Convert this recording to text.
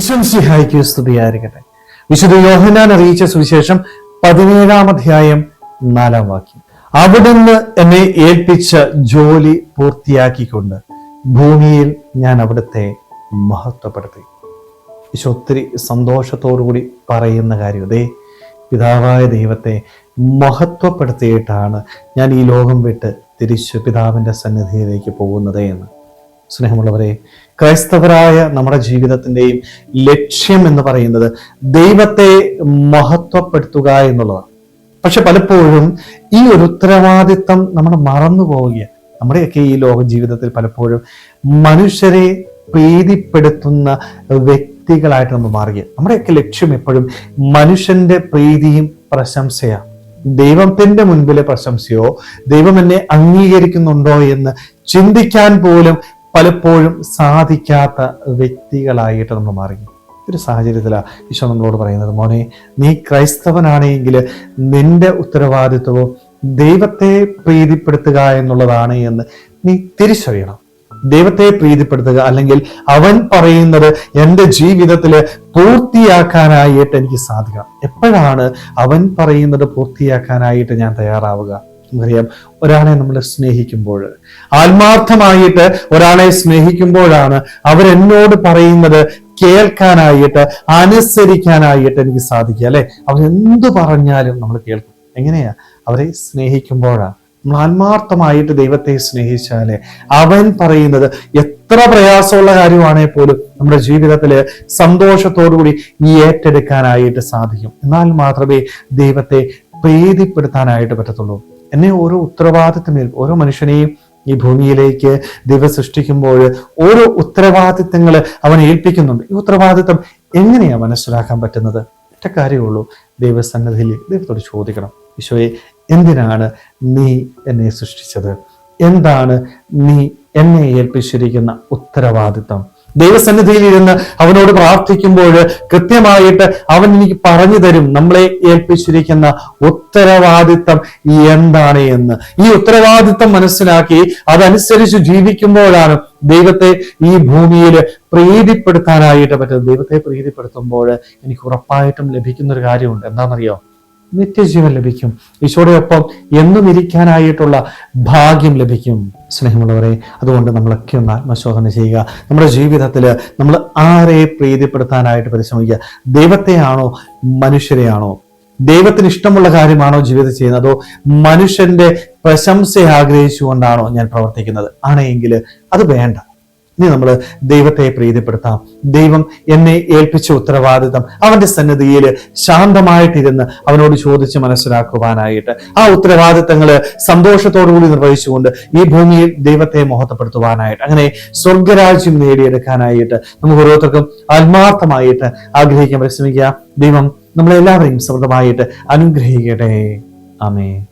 വിശംസിഹായിക്ക് സ്തുതിയായിരിക്കട്ടെ. വിശുദ്ധ യോഹനാൻ അറിയിച്ച സുവിശേഷം പതിനേഴാം അധ്യായം നാലാം വാക്യം. അവിടുന്ന് എന്നെ ഏൽപ്പിച്ച ജോലി പൂർത്തിയാക്കിക്കൊണ്ട് ഭൂമിയിൽ ഞാൻ അവിടുത്തെ മഹത്വപ്പെടുത്തി. ഈശോ ഒത്തിരി സന്തോഷത്തോടുകൂടി പറയുന്ന കാര്യം അതേ പിതാവായ ദൈവത്തെ മഹത്വപ്പെടുത്തിയിട്ടാണ് ഞാൻ ഈ ലോകം വിട്ട് തിരിച്ച് പിതാവിന്റെ സന്നിധിയിലേക്ക് പോകുന്നത് എന്ന്. സ്നേഹമുള്ളവരെ ക്രൈസ്തവരായ നമ്മുടെ ജീവിതത്തിന്റെയും ലക്ഷ്യം എന്ന് പറയുന്നത് ദൈവത്തെ മഹത്വപ്പെടുത്തുക എന്നുള്ളതാണ്. പക്ഷെ പലപ്പോഴും ഈ ഒരു ഉത്തരവാദിത്തം നമ്മൾ മറന്നു പോവുകയാണ് നമ്മുടെയൊക്കെ ഈ ലോക ജീവിതത്തിൽ പലപ്പോഴും മനുഷ്യരെ പ്രീതിപ്പെടുത്തുന്ന വ്യക്തികളായിട്ട് നമ്മൾ മാറുകയാണ്. നമ്മുടെയൊക്കെ ലക്ഷ്യം എപ്പോഴും മനുഷ്യന്റെ പ്രീതിയും പ്രശംസയാണ്. ദൈവത്തിന്റെ മുൻപിലെ പ്രശംസയോ ദൈവം എന്നെ അംഗീകരിക്കുന്നുണ്ടോ എന്ന് ചിന്തിക്കാൻ പോലും പലപ്പോഴും സാധിക്കാത്ത വ്യക്തികളായിട്ട് നമ്മൾ മാറി ഒരു സാഹചര്യത്തിലാണ് ഈശോ നമ്മളോട് പറയുന്നത്. മോനെ നീ ക്രൈസ്തവനാണെങ്കിൽ നിന്റെ ഉത്തരവാദിത്വവും ദൈവത്തെ പ്രീതിപ്പെടുത്തുക എന്നുള്ളതാണ് എന്ന് നീ തിരിച്ചറിയണം. ദൈവത്തെ പ്രീതിപ്പെടുത്തുക അല്ലെങ്കിൽ അവൻ പറയുന്നത് എന്റെ ജീവിതത്തിൽ പൂർത്തിയാക്കാനായിട്ട് എനിക്ക് സാധിക്കണം. എപ്പോഴാണ് അവൻ പറയുന്നത് പൂർത്തിയാക്കാനായിട്ട് ഞാൻ തയ്യാറാവുക? നമുക്കറിയാം ഒരാളെ നമ്മൾ സ്നേഹിക്കുമ്പോൾ. ആത്മാർത്ഥമായിട്ട് ഒരാളെ സ്നേഹിക്കുമ്പോഴാണ് അവരെന്നോട് പറയുന്നത് കേൾക്കാനായിട്ട് അനുസരിക്കാനായിട്ട് എനിക്ക് സാധിക്കുക അല്ലെ? അവരെന്ത് പറഞ്ഞാലും നമ്മൾ കേൾക്കും. എങ്ങനെയാ? അവരെ സ്നേഹിക്കുമ്പോഴാണ്. നമ്മൾ ആത്മാർത്ഥമായിട്ട് ദൈവത്തെ സ്നേഹിച്ചാലേ അവൻ പറയുന്നത് എത്ര പ്രയാസമുള്ള കാര്യമാണെങ്കിൽ പോലും നമ്മുടെ ജീവിതത്തിൽ സന്തോഷത്തോടുകൂടി ഈ ഏറ്റെടുക്കാനായിട്ട് സാധിക്കും. എന്നാൽ മാത്രമേ ദൈവത്തെ പ്രീതിപ്പെടുത്താനായിട്ട് പറ്റത്തുള്ളൂ. എന്നെ ഓരോ ഉത്തരവാദിത്തമേൽ ഓരോ മനുഷ്യനെയും ഈ ഭൂമിയിലേക്ക് ദൈവം സൃഷ്ടിക്കുമ്പോൾ ഓരോ ഉത്തരവാദിത്തങ്ങൾ അവൻ ഏൽപ്പിക്കുന്നുണ്ട്. ഈ ഉത്തരവാദിത്തം എങ്ങനെയാണ് മനസ്സിലാക്കാൻ പറ്റുന്നത്? ഒറ്റ കാര്യമുള്ളൂ. ദൈവസന്നദ്ധിയിൽ ദൈവത്തോട് ചോദിക്കണം. ഈശോയെ എന്തിനാണ് നീ എന്നെ സൃഷ്ടിച്ചത്? എന്താണ് നീ എന്നെ ഏൽപ്പിച്ചിരിക്കുന്ന ഉത്തരവാദിത്തം? ദൈവസന്നിധിയിൽ ഇരുന്ന് അവനോട് പ്രാർത്ഥിക്കുമ്പോൾ കൃത്യമായിട്ട് അവൻ എനിക്ക് പറഞ്ഞു തരും. നമ്മളെ ഏൽപ്പിച്ചിരിക്കുന്ന ഉത്തരവാദിത്തം എന്താണ് എന്ന്. ഈ ഉത്തരവാദിത്തം മനസ്സിലാക്കി അതനുസരിച്ച് ജീവിക്കുമ്പോഴാണ് ദൈവത്തെ ഈ ഭൂമിയിൽ പ്രീതിപ്പെടുത്താനായിട്ട് പറ്റുന്നത്. ദൈവത്തെ പ്രീതിപ്പെടുത്തുമ്പോൾ എനിക്ക് ഉറപ്പായിട്ടും ലഭിക്കുന്ന ഒരു കാര്യമുണ്ട്. എന്താണെന്നറിയോ? നിത്യജീവൻ ലഭിക്കും. ഈശോടെയൊപ്പം എന്നും ഇരിക്കാനായിട്ടുള്ള ഭാഗ്യം ലഭിക്കും. സ്നേഹമുള്ളവരെ അതുകൊണ്ട് നമ്മളൊക്കെ ഒന്ന് ആത്മശോധന ചെയ്യുക. നമ്മുടെ ജീവിതത്തിൽ നമ്മൾ ആരെ പ്രീതിപ്പെടുത്താനായിട്ട് പരിശ്രമിക്കുക? ദൈവത്തെയാണോ മനുഷ്യരെയാണോ ദൈവത്തിന് ഇഷ്ടമുള്ള കാര്യമാണോ ജീവിതം ചെയ്യുന്നത്? അതോ മനുഷ്യന്റെ പ്രശംസ ആഗ്രഹിച്ചുകൊണ്ടാണോ ഞാൻ പ്രവർത്തിക്കുന്നത്? ആണെങ്കിൽ അത് വേണ്ട. ഇനി നമ്മൾ ദൈവത്തെ പ്രീതിപ്പെടുത്താം. ദൈവം എന്നെ ഏൽപ്പിച്ച ഉത്തരവാദിത്തം അവന്റെ സന്നിധിയിൽ ശാന്തമായിട്ടിരുന്ന് അവനോട് ചോദിച്ച് മനസ്സിലാക്കുവാനായിട്ട്. ആ ഉത്തരവാദിത്തങ്ങൾ സന്തോഷത്തോടുകൂടി നിർവഹിച്ചുകൊണ്ട് ഈ ഭൂമിയിൽ ദൈവത്തെ മഹത്വപ്പെടുത്തുവാനായിട്ട് അങ്ങനെ സ്വർഗരാജ്യം നേടിയെടുക്കാനായിട്ട് നമുക്ക് ഓരോരുത്തർക്കും ആത്മാർത്ഥമായിട്ട് ആഗ്രഹിക്കാൻ പരിശ്രമിക്കുക. ദൈവം നമ്മളെല്ലാവരെയും സമൃദ്ധമായിട്ട് അനുഗ്രഹിക്കട്ടെ. ആമേ